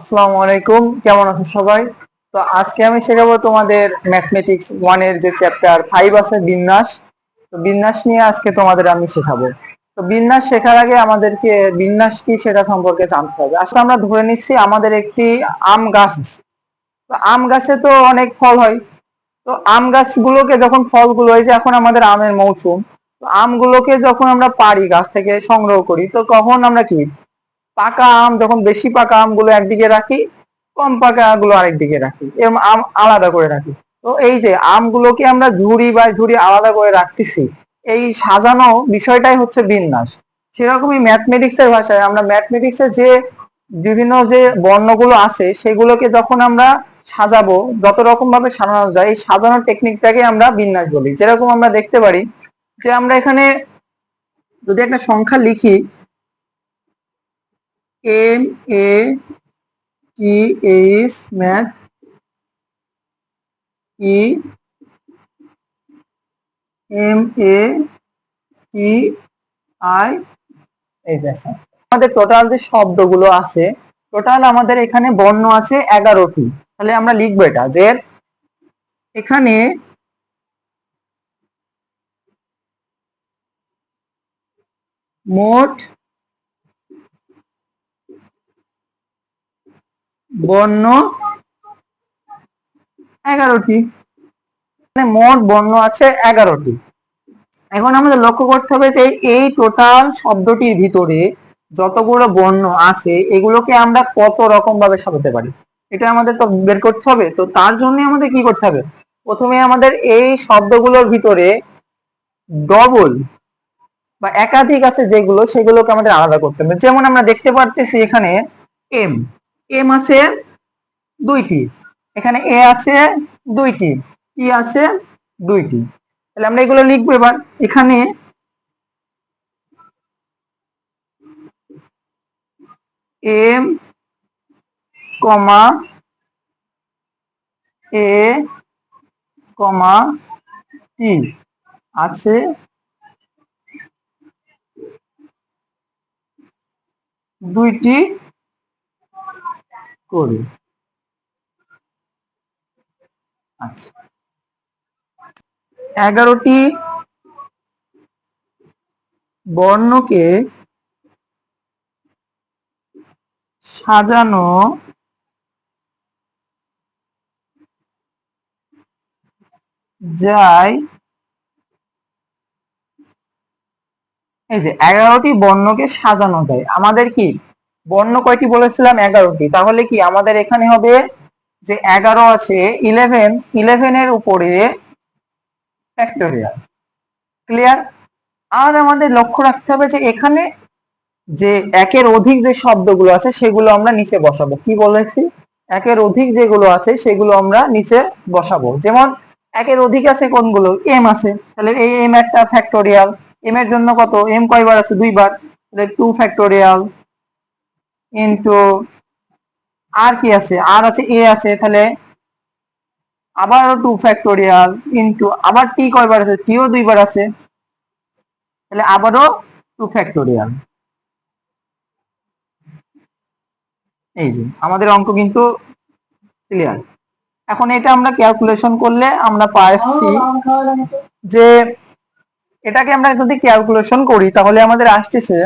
আসসালামু আলাইকুম। কেমন আছো সবাই? তো আজকে আমি শেখাবো তোমাদের ম্যাথমেটিক্স ওয়ানের যে চ্যাপ্টার ফাইভ আছে বিন্যাস। তো বিন্যাস নিয়ে আজকে তোমাদের আমি শেখাবো। তো বিন্যাস শেখার আগে আমাদেরকে বিন্যাস কি সেটা সম্পর্কে জানতে হবে। আসলে আমরা ধরে নিচ্ছি আমাদের একটি আম গাছ তো আম গাছে তো অনেক ফল হয়। তো আম গাছগুলোকে যখন ফলগুলো হয় যে এখন আমাদের আমের মৌসুম, তো আমগুলোকে যখন আমরা পারি গাছ থেকে সংগ্রহ করি, তো তখন আমরা কি পাকা আম, যখন বেশি পাকা আমগুলো একদিকে রাখি, কম পাকা গুলো আরেকদিকে রাখি এরকম আম আলাদা করে রাখি। তো এই যে আমগুলোকে আমরা ঝুড়ি বা ঝুড়ি আলাদা করে রাখতেছি, এই সাজানো বিষয়টাই হচ্ছে বিন্যাস। সেরকমই ম্যাথমেটিক্স এর ভাষায় আমরা ম্যাথমেটিক্স এর যে বিভিন্ন যে বর্ণগুলো আছে, সেগুলোকে যখন আমরা সাজাবো, যত রকম ভাবে সাজানো যায়, এই সাজানোর টেকনিকটাকে আমরা বিন্যাস বলি। যেরকম আমরা দেখতে পারি যে আমরা এখানে যদি একটা সংখ্যা লিখি M A T H math E M A T I আমাদের টোটাল যে শব্দগুলো আছে টোটাল আমাদের এখানে বর্ণ আছে এগারোটি। তাহলে আমরা লিখব এটা যে এখানে মোট বর্ণ এগারোটি। মানে মোট বর্ণ আছে এগারোটি। এখন আমাদের লক্ষ্য করতে হবে যে এই টোটাল শব্দটির ভিতরে যতগুলো বর্ণ আছে, এগুলোকে আমরা কত রকম ভাবে সাজাতে পারি? এটা আমাদের তো বের করতে হবে। তো তার জন্য আমাদের কি করতে হবে? প্রথমে আমাদের এই শব্দগুলোর ভিতরে ডবল বা একাধিক আছে যেগুলো, সেগুলোকে আমাদের আলাদা করতে হবে। যেমন আমরা দেখতে পারতেছি এখানে এম এম আছে দুইটি। এখানে এ আছে দুইটি টি আছে দুইটি। তাহলে আমরা এগুলো লিখব এবার। এখানে এম কমা এ কমা টি আছে দুইটি করি। আচ্ছা। এগারোটি বর্ণকে সাজানো যায়। এই যে এগারোটি বর্ণকে সাজানো যায়। আমাদের কি বর্ণ কয়টি বলেছিলাম? এগারোটি। তাহলে কি আমাদের এখানে হবে যে এগারো আছে ইলেভেন ইলেভেনের উপরে ফ্যাক্টোরিয়াল ক্লিয়ার আর আমাদের লক্ষ্য রাখতে হবে যে এখানে যে একের অধিক যে শব্দগুলো আছে, সেগুলো আমরা নিচে বসাবো। কি বলেছি? একের অধিক যেগুলো আছে, সেগুলো আমরা নিচে বসাবো। যেমন, একের অধিক আছে কোনগুলো? এম আছে। তাহলে এই এম একটা ফ্যাক্টোরিয়াল এম এর জন্য কত? এম কয়বার আছে? দুইবার। তাহলে টু ফ্যাক্টোরিয়াল ইন্টু আর কি আছে? আর আছে এ আছে, তাহলে আবারও টু ফ্যাক্টোরিয়াল ইন্টু আবার টি কয়বার আছে? টিও দুইবার আছে। তাহলে আবারও টু ফ্যাক্টোরিয়াল এই যে, আমাদের অঙ্ক কিন্তু ক্লিয়ার এখন এটা আমরা ক্যালকুলেশন করলে আমরা পাচ্ছি যে এটাকে আমরা যদি ক্যালকুলেশন করি, তাহলে আমাদের আসতেছে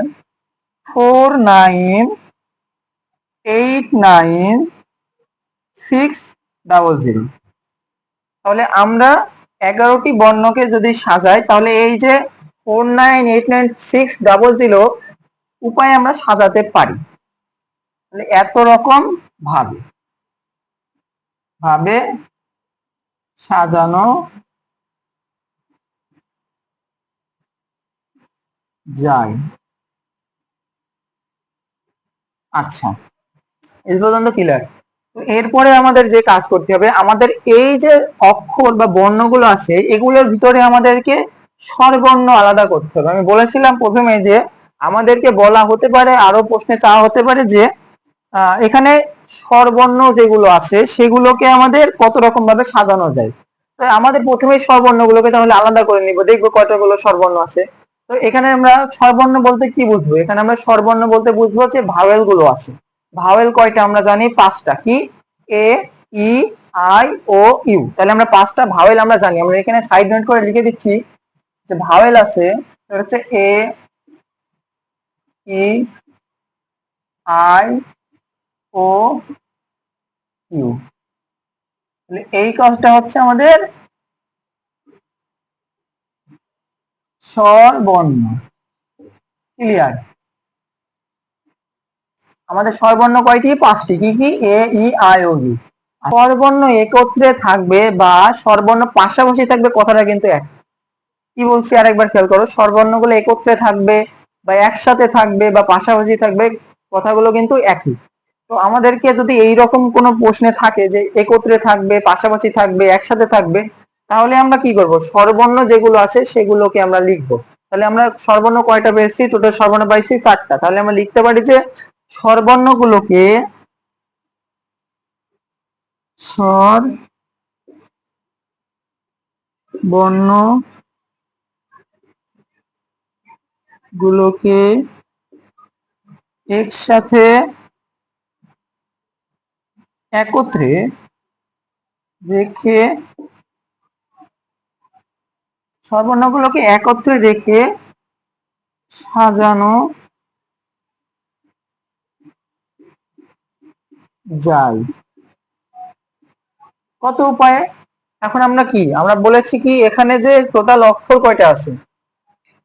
four nine eight nine six double zero তাহলে আমরা এগারোটি বর্ণকে যদি সাজাই, তাহলে এই যে four nine eight nine six double zero উপায় আমরা সাজাতে পারি। তাহলে এত রকম ভাবে ভাবে সাজানো যায়। আচ্ছা। এই পর্যন্ত ক্লিয়ার এরপরে আমাদের যে কাজ করতে হবে, আমাদের এই যে অক্ষর বা বর্ণগুলো আছে, এগুলোর ভিতরে আমাদেরকে স্বরবর্ণ আলাদা করতে হবে। আমি বলেছিলাম প্রথমে যে আমাদেরকে বলা হতে পারে, আরও প্রশ্নে চাওয়া হতে পারে যে এখানে স্বরবর্ণ যেগুলো আছে, সেগুলোকে আমাদের কত রকম ভাবে সাজানো যায়। তো আমাদের প্রথমে স্বরবর্ণগুলোকে তাহলে আলাদা করে নিব। দেখব কয়টা গুলো স্বরবর্ণ আছে। তো এখানে আমরা স্বরবর্ণ বলতে কি বুঝব? এখানে আমরা স্বরবর্ণ বলতে বুঝব যে ভাওয়েলগুলো আছে। ভাওয়েল কয়টা আমরা জানি? পাঁচটা। কি? A, E, I, O, U. তাহলে আমরা পাঁচটা ভাওয়েল আমরা জানি। আমরা এখানে সাইড নোট করে লিখে দিচ্ছি যে ভাওয়েল আছে সেটা হচ্ছে এ, ই, আই, ও, ইউ। তাহলে এই কাজটা হচ্ছে আমাদের স্বরবর্ণ। ক্লিয়ার আমাদের স্বরবর্ণ কয়টি? পাঁচটি। কি কি? A, E I O you স্বরবর্ণ একত্রে থাকবে বা স্বরবর্ণ পাশাপাশি থাকবে কথাটা কিন্তু এক। কি বলছি আরেকবার খেয়াল করো? স্বরবর্ণগুলো একত্রে থাকবে বা একসাথে থাকবে বা পাশাপাশি থাকবে, কথাগুলো কিন্তু একই। তো আমাদেরকে যদি এই রকম কোনো প্রশ্নে থাকে যে একত্রে থাকবে, পাশাপাশি থাকবে, একসাথে থাকবে, তাহলে আমরা কি করব? স্বরবর্ণ যেগুলো আছে সেগুলোকে আমরা লিখব। তাহলে আমরা স্বরবর্ণ কয়টা পেয়েছি? টোটাল স্বরবর্ণ পাইছি চারটা। তাহলে আমরা লিখতে পারি যে স্বরবর্ণগুলোকে স্বর বর্ণ গুলোকে একসাথে একত্রে রেখে স্বরবর্ণগুলোকে একত্রে রেখে সাজানো যায় কত উপায়ে? এখন আমরা কি? আমরা বলেছি কি, এখানে যে টোটাল অক্ষর কয়টা আছে?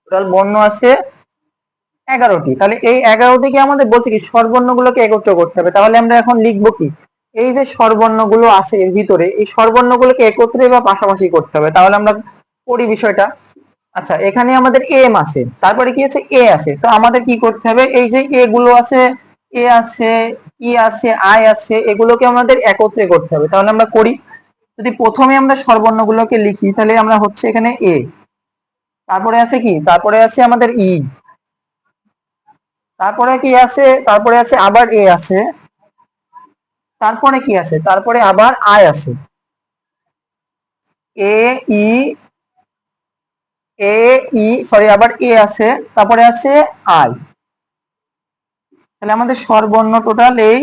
টোটাল বর্ণ আছে এগারোটি। তাহলে এই এগারোটিকে আমাদের বলছে কি, স্বরবর্ণগুলোকে একত্র করতে হবে। তাহলে আমরা এখন লিখব কি, এই যে স্বরবর্ণগুলো আছে এর ভিতরে, এই স্বরবর্ণগুলোকে একত্রে বা পাশাপাশি করতে হবে। তাহলে আমরা করি বিষয়টা। আচ্ছা এখানে আমাদের এম আছে, তারপরে কি আছে? এ আছে। তো আমাদের কি করতে হবে? এই যে এ গুলো আছে এ আছে, ই আছে, আই আছে, এগুলোকে আমাদের একত্রে করতে হবে। তাহলে আমরা করি, যদি প্রথমে আমরা সর্বর্ণগুলোকে লিখি, তাহলে আমরা হচ্ছে এখানে এ। তারপরে আছে কি? তারপরে আছে আমাদের ই। তারপরে কি আছে? তারপরে আছে আবার এ আছে। তারপরে কি আছে? তারপরে আবার আই আছে। এ, ই এ, ই সরি আবার এ আছে, তারপরে আছে আই। তাহলে আমাদের স্বরবর্ণ টোটাল এই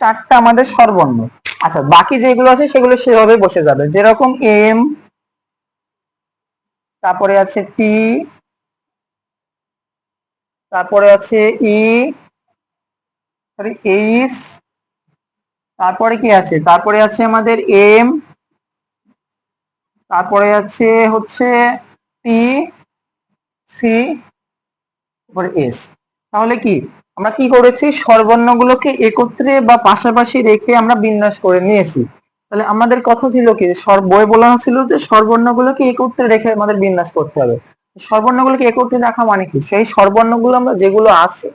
চারটা আমাদের স্বরবর্ণ। আচ্ছা বাকি যেগুলো আছে সেগুলো সেভাবে বসে যাবে। যেরকম এম, তারপরে আছে টি, তারপরে আছে ই সরি এইচ, তারপরে কি আছে? তারপরে আছে আমাদের এম, তারপরে আছে হচ্ছে টি, সি তারপরে এস তাহলে কি? আমরা কি করেছি? স্বরবর্ণগুলোকে একত্রে বা পাশাপাশি রেখে আমরা বিন্যাস করে নিয়েছি। তাহলে আমাদের কথা ছিল কি? বই বলানো ছিল যে স্বরবর্ণগুলোকে একত্রে রেখে আমাদের বিন্যাস করতে হবে। স্বরবর্ণগুলোকে একত্রে রাখা মানে কি? সেই স্বরবর্ণগুলো আমরা যেগুলো আছে,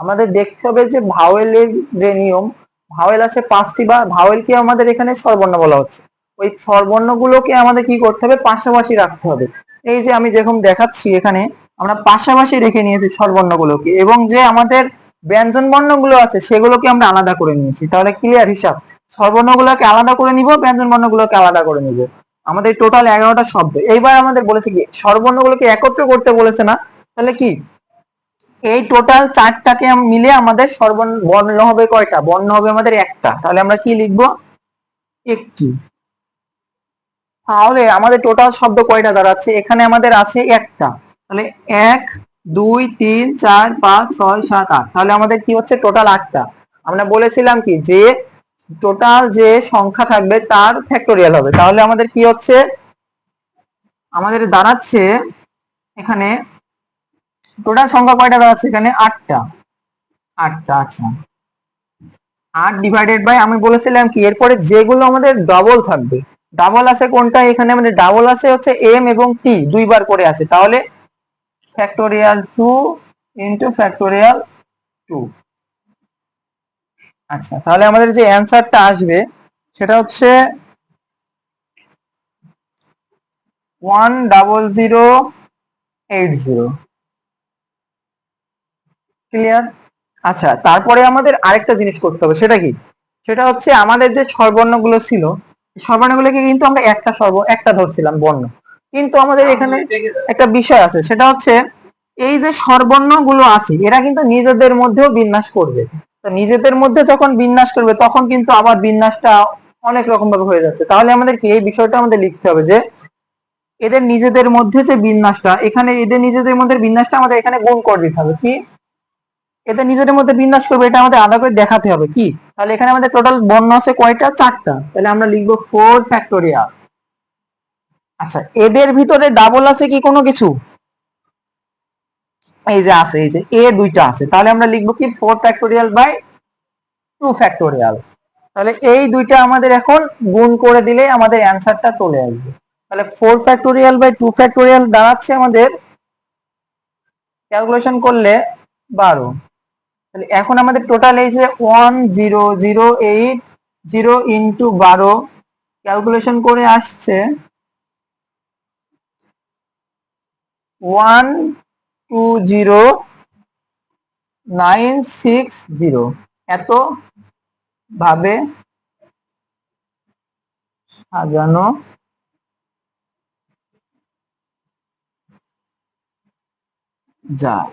আমাদের দেখতে হবে যে ভাওয়েলের যে নিয়ম, ভাওয়েল আছে পাঁচটি বা ভাওয়েলকে আমাদের এখানে স্বরবর্ণ বলা হচ্ছে। ওই স্বরবর্ণগুলোকে আমাদের কি করতে হবে? পাশাপাশি রাখতে হবে। এই যে আমি যেরকম দেখাচ্ছি এখানে আমরা পাশাপাশি রেখে নিয়েছি স্বরবর্ণগুলোকে এবং যে আমাদের ব্যঞ্জন বর্ণগুলো আছে সেগুলোকে আমরা আলাদা করে নিয়েছি। তাহলে ক্লিয়ার হিসাব। স্বরবর্ণগুলোকে আলাদা করে নিব, ব্যঞ্জন বর্ণগুলোকে আলাদা করে নিব। আমাদের টোটাল এগারোটা শব্দ। এইবার আমাদের বলেছে কি, স্বরবর্ণগুলোকে একত্র করতে বলেছে না, তাহলে কি? এই টোটাল চারটাকে মিলে আমাদের সর্বর্ণ বর্ণ হবে কয়টা? বর্ণ হবে আমাদের একটা। তাহলে আমরা কি লিখব? একটি। তাহলে আমাদের টোটাল শব্দ কয়টা দাঁড়াচ্ছে? এখানে আমাদের আছে একটা। তাহলে এক, দুই, তিন, চার, পাঁচ, ছয়, সাত, আট। তাহলে আমাদের কি হচ্ছে? টোটাল আটটা। আমরা বলেছিলাম কি? যে টোটাল যে সংখ্যা থাকবে তার ফ্যাক্টোরিয়াল হবে। তাহলে আমাদের কি হচ্ছে? আমাদের দাঁড়াচ্ছে এখানে টোটাল সংখ্যা কয়টা দাঁড়াচ্ছে এখানে? আটটা। আটটা আচ্ছা। আট ডিভাইডেড বাই আমি বলেছিলাম কি? এরপরে যেগুলো আমাদের ডবল থাকবে। ডাবল আছে কোনটা? এখানে আমাদের ডাবল আছে হচ্ছে এম এবং টি দুইবার করে আছে। তাহলে factorial two into factorial two আচ্ছা তাহলে আমাদের যে অ্যান্সারটা আসবে, সেটা হচ্ছে one double zero eight zero clear আচ্ছা তারপরে আমাদের আরেকটা জিনিস করতে হবে, সেটা কি? সেটা হচ্ছে আমাদের যে স্বরবর্ণগুলো ছিল স্বরবর্ণগুলোকে কিন্তু আমরা একটা স্বর একটা ধরছিলাম বর্ণ। কিন্তু আমাদের এখানে একটা বিষয় আছে সেটা হচ্ছে এই যে স্বরবর্ণগুলো আছে এরা কিন্তু নিজেদের মধ্যেও বিন্যাস করবে। তো নিজেদের মধ্যে যখন বিন্যাস করবে তখন কিন্তু আবার বিন্যাসটা অনেক রকম ভাবে হয়ে যাচ্ছে। তাহলে আমাদের কি এই বিষয়টা আমাদের লিখতে হবে যে এদের নিজেদের মধ্যে যে বিন্যাসটা এখানে এদের নিজেদের মধ্যে বিন্যাসটা আমাদের এখানে গুণ করে দিতে হবে। কি? এদের নিজেদের মধ্যে বিন্যাস করবে এটা আমাদের আলাদা করে দেখাতে হবে। কি? তাহলে এখানে আমাদের টোটাল বর্ণ আছে কয়টা? চারটা। তাহলে আমরা লিখব ফোর ফ্যাক্টোরিয়াল আচ্ছা এদের ভিতরে ডাবল আছে কি কোনো কিছু? এই যে আছে, এই যে এ দুইটা আছে। তাহলে আমরা লিখব কি? Four factorial by two factorial তাহলে এই দুইটা আমাদের এখন গুণ করে দিলে আমাদের অ্যান্সারটা চলে আসবে। তাহলে four factorial by two factorial দাঁড়াচ্ছে আমাদের ক্যালকুলেশন করলে বারো। তাহলে এখন আমাদের টোটাল এই যে one zero zero eight zero into বারো ক্যালকুলেশন করে আসছে। One two zero nine six zero এত ভাবে সাজানো যায়।